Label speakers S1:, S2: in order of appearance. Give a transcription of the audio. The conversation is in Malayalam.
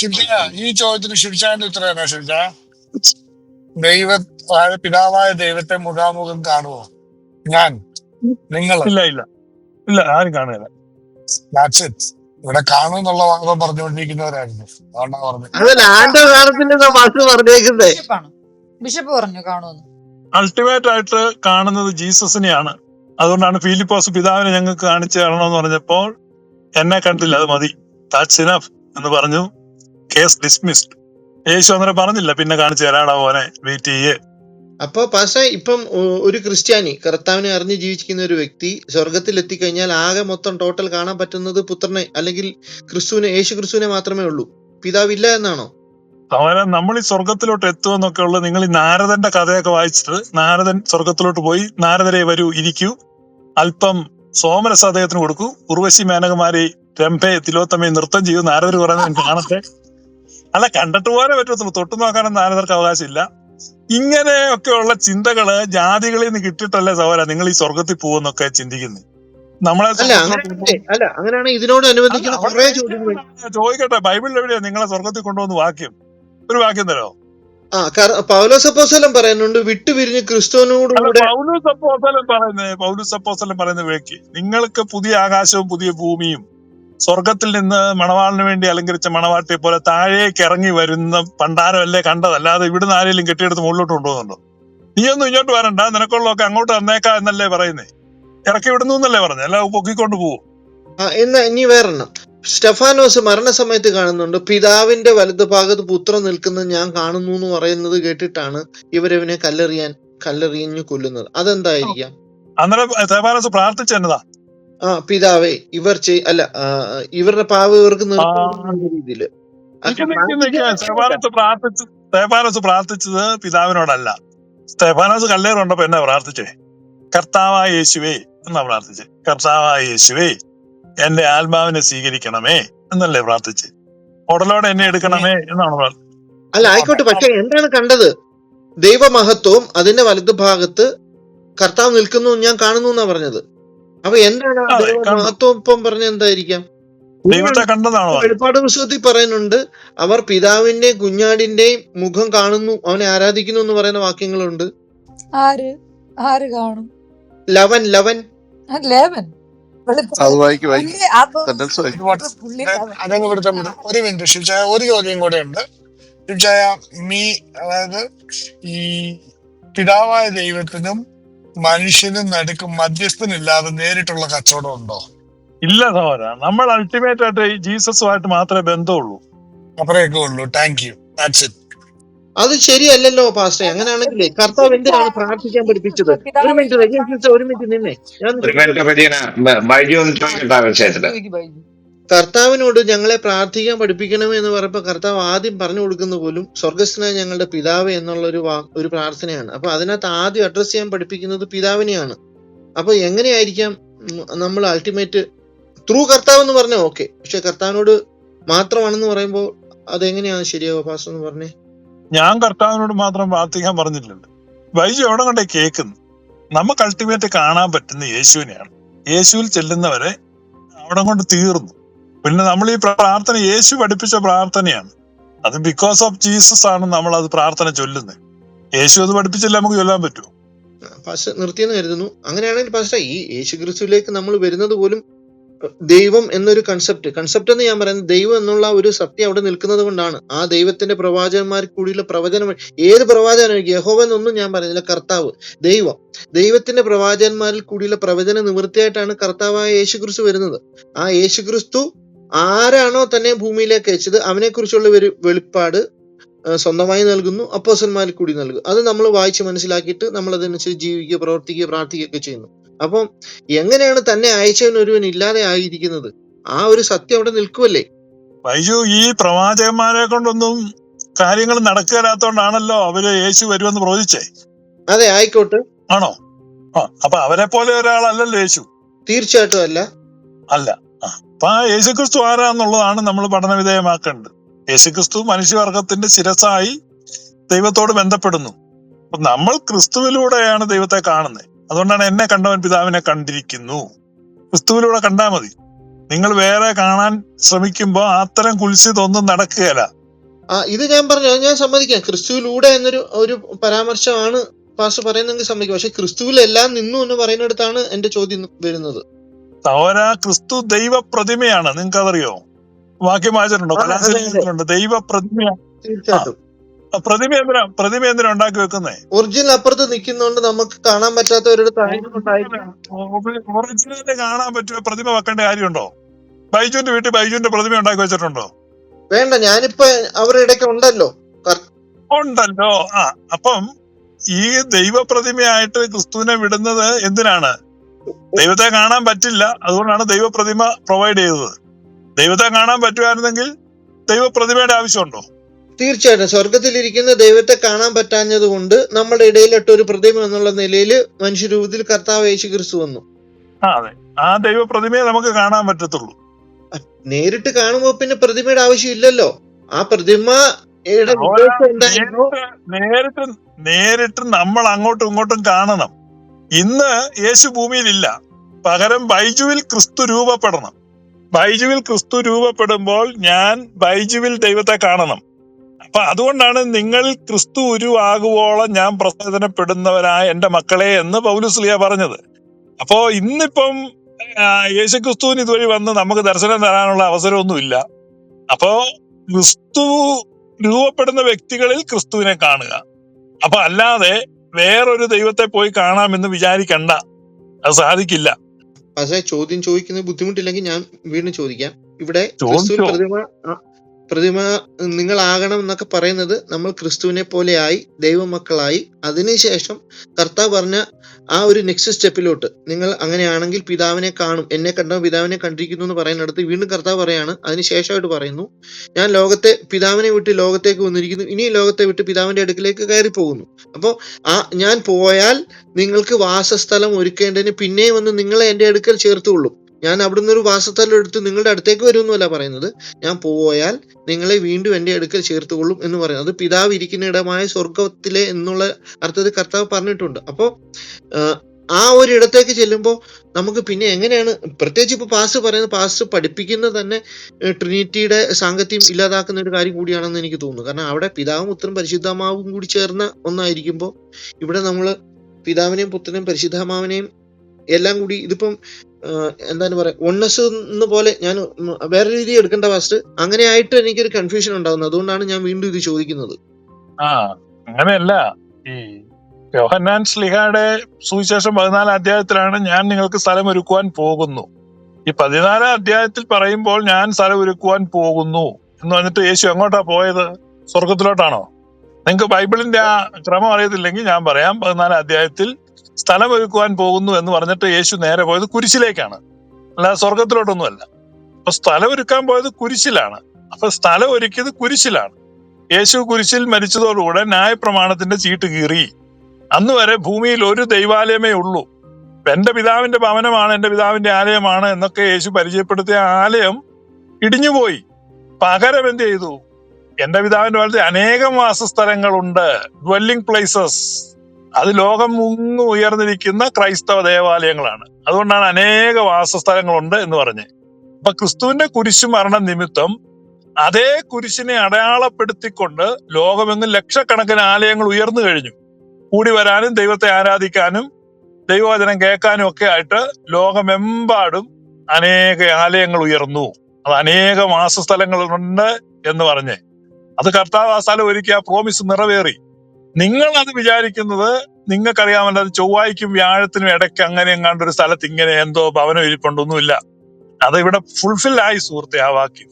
S1: ശിവജയ ഈ ചോദ്യത്തിന് ശിവജാന്റെ ഉത്തരം എന്നാ ശിവജയ ദൈവ അതായത് പിതാവായ ദൈവത്തെ മുഖാമുഖം കാണുമോ ഞാൻ നിങ്ങൾ.
S2: ഇല്ല ഇല്ല. ഇല്ല ആരും കാണുകയില്ല.
S1: ഇവിടെ കാണുമെന്നുള്ള വാദം പറഞ്ഞുകൊണ്ടിരിക്കുന്നവരായിരുന്നു. അതുകൊണ്ടാ പറഞ്ഞത്
S3: അതല്ല ആൻഡോ
S4: ബിഷപ്പാണ്. ബിഷപ്പ് പറഞ്ഞു കാണുമെന്ന്.
S2: അൾട്ടിമേറ്റ് ആയിട്ട് കാണുന്നത് ജീസസിനെയാണ്. അതുകൊണ്ടാണ് ഫിലിപ്പോസ് പിതാവിനെ ഞങ്ങൾക്ക് കാണിച്ചു തരണമെന്ന് പറഞ്ഞപ്പോൾ എന്നെ കണ്ടില്ല. അത് മതി. ദാറ്റ്സ് ഇനഫ് എന്ന് പറഞ്ഞു. കേസ് ഡിസ്മിസ്ഡ് യേശു അന്നേരം പറഞ്ഞില്ല പിന്നെ കാണിച്ചു തരാടാ പോനെ വെയിറ്റ് ചെയ്യേ.
S3: അപ്പൊ പക്ഷേ ഇപ്പം ഒരു ക്രിസ്ത്യാനി കർത്താവിനെ അറിഞ്ഞ് ജീവിച്ചിരിക്കുന്ന ഒരു വ്യക്തി സ്വർഗത്തിൽ എത്തിക്കഴിഞ്ഞാൽ ആകെ മൊത്തം ടോട്ടൽ കാണാൻ പറ്റുന്നത് പുത്രനെ അല്ലെങ്കിൽ ക്രിസ്തുവിനെ യേശു ക്രിസ്തുവിനെ മാത്രമേ ഉള്ളൂ. പിതാവില്ല എന്നാണോ?
S2: അവരെ നമ്മൾ ഈ സ്വർഗത്തിലോട്ട് എത്തുമെന്നൊക്കെ ഉള്ളത് നിങ്ങൾ ഈ നാരദന്റെ കഥയൊക്കെ വായിച്ചിട്ട് നാരദൻ സ്വർഗത്തിലോട്ട് പോയി നാരദരെ വരൂ ഇരിക്കൂ. അല്പം സോമരസ അദ്ദേഹത്തിന് കൊടുക്കൂ. ഉർവശി മേനകമാരി രംഭയെ തിലോത്തമയെ നൃത്തം ചെയ്യൂ. നാരദർ പറയുന്നത് കാണട്ടെ. അല്ല കണ്ടിട്ട് പോലെ പറ്റത്തുള്ളൂ. തൊട്ടു നോക്കാനൊന്നും നാരദർക്ക് അവകാശമില്ല. ഇങ്ങനെയൊക്കെയുള്ള ചിന്തകൾ ജാതികളിൽ നിന്ന് കിട്ടിയിട്ടല്ലേ സഹോദര നിങ്ങൾ ഈ സ്വർഗത്തിൽ പോകുന്നൊക്കെ ചിന്തിക്കുന്നത് നമ്മളെ
S3: അല്ല അങ്ങനെയാണ് ഇതിനോട് അനുബന്ധിക്കുന്ന
S2: ചോദിക്കട്ടെ ബൈബിളിൽ എവിടെയാ നിങ്ങളെ സ്വർഗത്തിൽ കൊണ്ടുവന്ന് വാക്യം? ഒരു വാക്യം തരോ?
S3: ആ പൗലോസ് അപ്പോസ്തലൻ പറയുന്നുണ്ട് വിട്ടുപിരിഞ്ഞ് ക്രിസ്തുവിനോടുകൂടെ
S2: പൗലൂസ് അപ്പോസ്തലൻ പറയുന്നത് പൗലോസ് അപ്പോസ്തലൻ പറയുന്ന വ്യക്തി നിങ്ങൾക്ക് പുതിയ ആകാശവും പുതിയ ഭൂമിയും സ്വർഗത്തിൽ നിന്ന് മണവാളിന് വേണ്ടി അലങ്കരിച്ച മണവാട്ടിയെ പോലെ താഴേക്ക് ഇറങ്ങി വരുന്ന പണ്ടാരമല്ലേ കണ്ടത്? അല്ലാതെ ഇവിടുന്ന് ആരെങ്കിലും കെട്ടിയെടുത്ത് മുകളിലോട്ട് കൊണ്ടുപോകുന്നുണ്ടോ? ഒന്നും ഇങ്ങോട്ട് വരണ്ട. നിനക്കുള്ളതൊക്കെ അങ്ങോട്ട് തന്നേക്കാ എന്നല്ലേ പറയുന്നേ. ഇറക്കി വിടുന്നു എന്നല്ലേ പറഞ്ഞു. അല്ല പൊക്കിക്കൊണ്ട്
S3: പോവും. എന്നാ ഇനി വേറെണ്ണം സ്റ്റെഫാനോസ് മരണസമയത്ത് കാണുന്നുണ്ട്. പിതാവിന്റെ വലത് ഭാഗത്ത് പുത്രൻ നിൽക്കുന്നത് ഞാൻ കാണുന്നു എന്ന് പറയുന്നത് കേട്ടിട്ടാണ് ഇവരവനെ കല്ലെറിയാൻ കല്ലെറിയഞ്ഞു കൊല്ലുന്നത്. അതെന്തായിരിക്കാം?
S2: അന്നേരം സ്റ്റെഫാനോസ് പ്രാർത്ഥിച്ച എന്നതാ
S3: ആ പിതാവേ ഇവർ ചെയ് അല്ല ഇവരുടെ പാവ ഇവർക്ക്
S2: നിക്ക്. സ്തെഫാനോസ് പ്രാർത്ഥിച്ചു സ്തെഫാനോസ് പ്രാർത്ഥിച്ചത് പിതാവിനോടല്ല. സ്തേഫാനോസ് കല്ലേറുണ്ടപ്പോ എന്നാ പ്രാർത്ഥിച്ചേ? കർത്താവായ യേശുവേ എന്നാ പ്രാർത്ഥിച്ചേ. കർത്താവായ യേശുവേ എന്റെ ആത്മാവിനെ സ്വീകരിക്കണമേ എന്നല്ലേ പ്രാർത്ഥിച്ച്. ഉടലോടെ എന്നെ എടുക്കണമേ എന്നാണ്
S3: അല്ല ആയിക്കോട്ടെ പക്ഷെ എന്താണ് കണ്ടത്? ദൈവമഹത്വവും അതിന്റെ വലതു ഭാഗത്ത് കർത്താവ് നിൽക്കുന്നു ഞാൻ കാണുന്നു എന്നാ പറഞ്ഞത്. അപ്പൊ എന്താണ് മഹത്വം പറഞ്ഞ എന്തായിരിക്കാം?
S2: ദൈവത്തെ കണ്ടതാണോ?
S3: വെളിപ്പാട് പുസ്തകത്തിൽ പറയുന്നുണ്ട് അവർ പിതാവിന്റെയും കുഞ്ഞാടിന്റെയും മുഖം കാണുന്നു അവനെ ആരാധിക്കുന്നു എന്ന് പറയുന്ന വാക്യങ്ങളുണ്ട്.
S4: ആര്? ആര് കാണും?
S3: ലവൻ ലവൻ.
S4: ആ, ലേവൻ.
S1: അതങ്ങ് ഒരു മിനിറ്റ് ഒരു ചോദ്യം കൂടെ ഉണ്ട്. മീ അതായത് ഈ പിതാവായ ദൈവത്തിനും മനുഷ്യനും നടുക്ക് മധ്യസ്ഥനില്ലാതെ നേരിട്ടുള്ള കച്ചവടം ഉണ്ടോ?
S2: ഇല്ല സഹോദര നമ്മൾ അൾട്ടിമേറ്റ് ആയിട്ട് ഈ ജീസസുമായിട്ട് മാത്രമേ ബന്ധമുള്ളൂ.
S1: അത്രയൊക്കെ ഉള്ളൂ. താങ്ക് യു ദാറ്റ്സ് ഇറ്റ്
S3: അത് ശരിയല്ലല്ലോ പാസ്റ്റർ അങ്ങനെയാണെങ്കിൽ കർത്താവ് എന്തിനാണ് പ്രാർത്ഥിക്കാൻ പഠിപ്പിച്ചത്? ഒരു മിനിറ്റ് ഒരു മിനിറ്റ് നിന്നെ. ഞാൻ
S5: ബൈജു ഒന്ന് ചോദിക്കട്ടെ
S4: വിഷയത്തിൽ.
S3: കർത്താവിനോട് ഞങ്ങളെ പ്രാർത്ഥിക്കാൻ പഠിപ്പിക്കണമേ എന്ന് പറയുമ്പോൾ കർത്താവ് ആദ്യം പറഞ്ഞു കൊടുക്കുന്ന പോലും സ്വർഗസ്നായ ഞങ്ങളുടെ പിതാവ് എന്നുള്ള ഒരു വാ ഒരു പ്രാർത്ഥനയാണ്. അപ്പൊ അതിനകത്ത് ആദ്യം അഡ്രസ്സ് ചെയ്യാൻ പഠിപ്പിക്കുന്നത് പിതാവിനെയാണ്. അപ്പൊ എങ്ങനെയായിരിക്കാം നമ്മൾ അൾട്ടിമേറ്റ് ത്രൂ കർത്താവ് എന്ന് പറഞ്ഞാൽ ഓക്കെ പക്ഷെ കർത്താവിനോട് മാത്രമാണെന്ന് പറയുമ്പോൾ അതെങ്ങനെയാണ് ശരിയാവുക? പാസ് എന്ന് പറഞ്ഞേ.
S2: ഞാൻ കർത്താവിനോട് മാത്രം പ്രാർത്ഥിക്കാൻ പറഞ്ഞിട്ടുണ്ട് വൈജു എവിടെ കൊണ്ടേ കേൾക്കുന്നു? നമുക്ക് അൾട്ടിമേറ്റ് കാണാൻ പറ്റുന്ന യേശുവിനെയാണ്. യേശുവിൽ ചെല്ലുന്നവരെ അവിടെ കൊണ്ട് തീർന്നു. പിന്നെ നമ്മൾ ഈ പ്രാർത്ഥന യേശു പഠിപ്പിച്ച പ്രാർത്ഥനയാണ്. അത് ബിക്കോസ് ഓഫ് ജീസസ് ആണ് നമ്മൾ അത് പ്രാർത്ഥന ചൊല്ലുന്നത്. യേശു അത് പഠിപ്പിച്ചില്ല നമുക്ക് ചൊല്ലാൻ പറ്റുമോ
S3: പാസ്റ്റർ നിർത്തിയെന്ന് കരുതുന്നു. അങ്ങനെയാണെങ്കിൽ പക്ഷേ ഈ യേശു ക്രിസ്തുവിലേക്ക് നമ്മൾ വരുന്നത് പോലും ദൈവം എന്നൊരു കൺസെപ്റ്റ് കൺസെപ്റ്റ് എന്ന് ഞാൻ പറയുന്നത് ദൈവം എന്നുള്ള ഒരു സത്യം അവിടെ നിൽക്കുന്നത് കൊണ്ടാണ്. ആ ദൈവത്തിന്റെ പ്രവാചകന്മാർ കൂടിയുള്ള പ്രവചനം ഏത് പ്രവാചകനും യഹോവ എന്നൊന്നും ഞാൻ പറയുന്നില്ല കർത്താവ് ദൈവം. ദൈവത്തിന്റെ പ്രവാചകന്മാരിൽ കൂടിയുള്ള പ്രവചന നിവൃത്തിയായിട്ടാണ് കർത്താവായ യേശു ക്രിസ്തു വരുന്നത്. ആ യേശു ക്രിസ്തു ആരാണോ തന്നെ ഭൂമിയിലേക്ക് അയച്ചത് അവനെ കുറിച്ചുള്ള ഒരു വെളിപ്പാട് സ്വന്തമായി നൽകുന്നു അപ്പോസന്മാരിൽ കൂടി നൽകും അത് നമ്മൾ വായിച്ച് മനസ്സിലാക്കിയിട്ട് നമ്മൾ അതനുസരിച്ച് ജീവിക്കുക പ്രവർത്തിക്കുക പ്രാർത്ഥിക്കുകയൊക്കെ ചെയ്യുന്നു. അപ്പം എങ്ങനെയാണ് തന്നെ അയച്ചവൻ ഒരുവൻ ഇല്ലാതെ ആയിരിക്കുന്നത്? ആ ഒരു സത്യം അവിടെ നിൽക്കുമല്ലേ
S2: വൈജു ഈ പ്രവാചകന്മാരെ കൊണ്ടൊന്നും കാര്യങ്ങൾ നടക്കുകയില്ലാത്തോണ്ടാണല്ലോ അവർ യേശു വരുമെന്ന് പ്രവചിച്ചേ
S3: അതെ ആയിക്കോട്ടെ.
S2: ആണോ? ആ അപ്പൊ അവരെ പോലെ ഒരാളല്ലല്ലോ യേശു?
S3: തീർച്ചയായിട്ടും അല്ല.
S2: അല്ല. അപ്പൊ ആ യേശുക്രിസ്തു ആരാന്നുള്ളതാണ് നമ്മൾ പഠന വിധേയമാക്കേണ്ടത് യേശുക്രിസ്തു മനുഷ്യവർഗത്തിന്റെ ശിരസായി ദൈവത്തോട് ബന്ധപ്പെടുന്നു. അപ്പൊ നമ്മൾ ക്രിസ്തുവിലൂടെയാണ് ദൈവത്തെ കാണുന്നത്. അതുകൊണ്ടാണ് എന്നെ കണ്ടവൻ പിതാവിനെ കണ്ടിരിക്കുന്നു. ക്രിസ്തുവിലൂടെ കണ്ടാൽ മതി. നിങ്ങൾ വേറെ കാണാൻ ശ്രമിക്കുമ്പോ അത്തരം കുൽസിതൊന്നും നടക്കുകയില്ല
S3: ആ ഇത് ഞാൻ പറഞ്ഞു ഞാൻ സമ്മതിക്കാം. ക്രിസ്തുവിലൂടെ എന്നൊരു ഒരു പരാമർശമാണ് പാസ്റ്റർ പറയുന്നെങ്കിൽ സമ്മതിക്കാം. പക്ഷെ ക്രിസ്തുവിലെല്ലാം നിന്നു എന്ന് പറയുന്നിടത്താണ് എന്റെ ചോദ്യം വരുന്നത്.
S2: സഹോദര ക്രിസ്തു ദൈവ പ്രതിമയാണ് നിങ്ങൾക്ക് അതറിയോ വാക്യം വായിച്ചിട്ടുണ്ടോ
S3: അതെ.
S2: ദൈവ പ്രതിമ
S3: തീർച്ചയായിട്ടും.
S2: പ്രതിമ എന്തിനാ? പ്രതിമ എന്തിനാ ഉണ്ടാക്കി വെക്കുന്നേ?
S3: ഒറിജിനൽ അപ്പുറത്ത് നിൽക്കുന്നോണ്ട് നമുക്ക് കാണാൻ പറ്റാത്ത
S2: ഒറിജിനൽ കാണാൻ പറ്റുമോ പ്രതിമ വെക്കേണ്ട കാര്യമുണ്ടോ? ബൈജുവിന്റെ വീട്ടിൽ ബൈജുവിന്റെ പ്രതിമ ഉണ്ടാക്കി വെച്ചിട്ടുണ്ടോ?
S3: വേണ്ട ഞാനിപ്പോ അവരുടെ ഇടയ്ക്ക് ഉണ്ടല്ലോ.
S2: ഉണ്ടല്ലോ. ആ അപ്പം ഈ ദൈവ പ്രതിമയായിട്ട് ക്രിസ്തുവിനെ വിടുന്നത് എന്തിനാണ്? ദൈവത്തെ കാണാൻ പറ്റില്ല. അതുകൊണ്ടാണ് ദൈവപ്രതിമ പ്രൊവൈഡ് ചെയ്തത്. ദൈവത്തെ കാണാൻ പറ്റുമായിരുന്നെങ്കിൽ ദൈവപ്രതിമയുടെ ആവശ്യമുണ്ടോ?
S3: തീർച്ചയായിട്ടും. സ്വർഗത്തിലിരിക്കുന്ന ദൈവത്തെ കാണാൻ പറ്റാഞ്ഞത് കൊണ്ട് നമ്മുടെ ഇടയിലിട്ട് ഒരു പ്രതിമ എന്നുള്ള നിലയിൽ മനുഷ്യരൂപത്തിൽ കർത്താവ് യേശു ക്രിസ്തു വന്നു.
S2: ആ അതെ. ആ ദൈവ പ്രതിമയെ നമുക്ക് കാണാൻ പറ്റത്തുള്ളൂ.
S3: നേരിട്ട് കാണുമ്പോ പിന്നെ പ്രതിമയുടെ ആവശ്യമില്ലല്ലോ ആ പ്രതിമ
S2: നേരിട്ട് നേരിട്ട് നമ്മൾ അങ്ങോട്ടും ഇങ്ങോട്ടും കാണണം. ഇന്ന് യേശു ഭൂമിയിലില്ല. പകരം ബൈജുവിൽ ക്രിസ്തു രൂപപ്പെടണം. ബൈജുവിൽ ക്രിസ്തു രൂപപ്പെടുമ്പോൾ ഞാൻ ബൈജുവിൽ ദൈവത്തെ കാണണം. അപ്പൊ അതുകൊണ്ടാണ് നിങ്ങൾ ക്രിസ്തു ഉരുവാകുവോളം ഞാൻ പ്രസോദനപ്പെടുന്നവരായ എന്റെ മക്കളെ എന്ന് പൗലുസ്ലിയ പറഞ്ഞത്. അപ്പോ ഇന്നിപ്പം യേശു ക്രിസ്തുവിന് ഇതുവഴി വന്ന് നമുക്ക് ദർശനം തരാനുള്ള അവസരമൊന്നുമില്ല. അപ്പോ ക്രിസ്തു രൂപപ്പെടുന്ന വ്യക്തികളിൽ ക്രിസ്തുവിനെ കാണുക. അപ്പൊ അല്ലാതെ വേറൊരു ദൈവത്തെ പോയി കാണാമെന്ന് വിചാരിക്കണ്ട. അത് സാധിക്കില്ല.
S3: പക്ഷേ ചോദ്യം ചോദിക്കുന്നത് ബുദ്ധിമുട്ടില്ലെങ്കിൽ ഞാൻ വീണ്ടും ചോദിക്കാം. ഇവിടെ പ്രതിമ പ്രതിമ നിങ്ങളാകണം എന്നൊക്കെ പറയുന്നത് നമ്മൾ ക്രിസ്തുവിനെ പോലെയായി ദൈവമക്കളായി. അതിനുശേഷം കർത്താവ് പറഞ്ഞ ആ ഒരു നെക്സ്റ്റ് സ്റ്റെപ്പിലോട്ട് നിങ്ങൾ അങ്ങനെയാണെങ്കിൽ പിതാവിനെ കാണും എന്നെ കണ്ട പിതാവിനെ കണ്ടിരിക്കുന്നു എന്ന് പറയുന്നിടത്ത് വീണ്ടും കർത്താവ് പറയാണ് അതിനുശേഷമായിട്ട് പറയുന്നു ഞാൻ ലോകത്തെ പിതാവിനെ വിട്ട് ലോകത്തേക്ക് വന്നിരിക്കുന്നു ഇനി ലോകത്തെ വിട്ട് പിതാവിന്റെ അടുക്കിലേക്ക് കയറി പോകുന്നു അപ്പോൾ ആ ഞാൻ പോയാൽ നിങ്ങൾക്ക് വാസസ്ഥലം ഒരുക്കേണ്ടതിന് പിന്നെയും വന്ന് നിങ്ങളെ എന്റെ അടുക്കൽ ചേർത്തുകൊള്ളും. ഞാൻ അവിടുന്ന് ഒരു വാസസ്ഥലം എടുത്ത് നിങ്ങളുടെ അടുത്തേക്ക് വരുമെന്നല്ല പറയുന്നത്. ഞാൻ പോയാൽ നിങ്ങളെ വീണ്ടും എന്റെ അടുക്കൽ ചേർത്തുകൊള്ളും എന്ന് പറയുന്നത്. അത് പിതാവ് ഇരിക്കുന്ന ഇടമായ സ്വർഗത്തിലെ എന്നുള്ള അർത്ഥത്തിൽ കർത്താവ് പറഞ്ഞിട്ടുണ്ട്. അപ്പോൾ ആ ഒരു ഇടത്തേക്ക് ചെല്ലുമ്പോൾ നമുക്ക് പിന്നെ എങ്ങനെയാണ് പ്രത്യേകിച്ച് ഇപ്പോൾ പാസ് പറയുന്നത് പാസ് പഠിപ്പിക്കുന്ന തന്നെ ട്രിനിറ്റിയുടെ സാങ്കത്യം ഇല്ലാതാക്കുന്ന ഒരു കാര്യം കൂടിയാണെന്ന് എനിക്ക് തോന്നുന്നു. കാരണം അവിടെ പിതാവും പുത്രനും പരിശുദ്ധമാവും കൂടി ചേർന്ന ഒന്നായിരിക്കുമ്പോൾ ഇവിടെ നമ്മൾ പിതാവിനെയും പുത്രനെയും പരിശുദ്ധമാവിനെയും എല്ലാം കൂടി ഇതിപ്പം എന്താണ് പറയാ ഒണ്ണസ് എന്ന പോലെ ഞാൻ വേറെ രീതി എടുക്കേണ്ട ഫസ്റ്റ് അങ്ങനെ ആയിട്ട് എനിക്കൊരു കൺഫ്യൂഷൻ ഉണ്ടാകുന്നത് അതുകൊണ്ടാണ് ഞാൻ വീണ്ടും ഇത് ചോദിക്കുന്നത്.
S2: ആ അങ്ങനെയല്ല. ഈ യോഹന്നാൻ സ്ലിഹയുടെ സുവിശേഷം പതിനാല് അധ്യായത്തിലാണ് ഞാൻ നിങ്ങൾക്ക് സ്ഥലം ഒരുക്കുവാൻ പോകുന്നു. ഈ പതിനാലാം അധ്യായത്തിൽ പറയുമ്പോൾ ഞാൻ സ്ഥലം ഒരുക്കുവാൻ പോകുന്നു എന്ന് പറഞ്ഞിട്ട് യേശു എങ്ങോട്ടാ പോയത്? സ്വർഗത്തിലോട്ടാണോ നിങ്ങൾക്ക് ബൈബിളിന്റെ ആ ക്രമം അറിയത്തില്ലെങ്കിൽ ഞാൻ പറയാം പതിനാലാം അധ്യായത്തിൽ സ്ഥലം ഒരുക്കുവാൻ പോകുന്നു എന്ന് പറഞ്ഞിട്ട് യേശു നേരെ പോയത് കുരിശിലേക്കാണ്. അല്ലാതെ സ്വർഗത്തിലോട്ടൊന്നുമല്ല അപ്പൊ സ്ഥലം ഒരുക്കാൻ പോയത് കുരിശിലാണ്. അപ്പൊ സ്ഥലം ഒരുക്കിയത് കുരിശിലാണ്. യേശു കുരിശിൽ മരിച്ചതോടുകൂടെ ന്യായപ്രമാണത്തിന്റെ ചീട്ട് കീറി. അന്ന് വരെ ഭൂമിയിൽ ഒരു ദൈവാലയമേ ഉള്ളൂ. എന്റെ പിതാവിന്റെ ഭവനമാണ് എന്റെ പിതാവിന്റെ ആലയമാണ് എന്നൊക്കെ യേശു പരിചയപ്പെടുത്തിയ ആലയം ഇടിഞ്ഞുപോയി. പകരം എന്ത് ചെയ്തു? എന്റെ പിതാവിന്റെ വളരെ അനേകം വാസസ്ഥലങ്ങളുണ്ട്. ഡ്വെല്ലിംഗ് പ്ലേസസ് അത് ലോകം മുങ്ങ് ഉയർന്നിരിക്കുന്ന ക്രൈസ്തവ ദേവാലയങ്ങളാണ്. അതുകൊണ്ടാണ് അനേക വാസസ്ഥലങ്ങളുണ്ട് എന്ന് പറഞ്ഞ്. അപ്പൊ ക്രിസ്തുവിന്റെ കുരിശു മരണ നിമിത്തം അതേ കുരിശിനെ അടയാളപ്പെടുത്തിക്കൊണ്ട് ലോകമെങ്ങും ലക്ഷക്കണക്കിന് ആലയങ്ങൾ ഉയർന്നു കഴിഞ്ഞു. കൂടി വരാനും ദൈവത്തെ ആരാധിക്കാനും ദൈവവചനം കേൾക്കാനും ഒക്കെ ആയിട്ട് ലോകമെമ്പാടും അനേക ആലയങ്ങൾ ഉയർന്നു. അത് അനേക വാസസ്ഥലങ്ങളുണ്ട് എന്ന് പറഞ്ഞ്. അത് കർത്താവ് ആ ഒരുക്കി ആ പ്രോമിസ് നിറവേറി. നിങ്ങൾ അത് വിചാരിക്കുന്നത് നിങ്ങൾക്കറിയാമല്ലോ അത് ചൊവ്വായ്ക്കും വ്യാഴത്തിനും ഇടയ്ക്ക് അങ്ങനെ എങ്ങാണ്ട് ഒരു സ്ഥലത്ത് ഇങ്ങനെ എന്തോ ഭവനം ഇരിപ്പുണ്ടൊന്നുമില്ല അത് ഇവിടെ ഫുൾഫിൽ ആയി സുഹൃത്തെ ആ വാക്യം.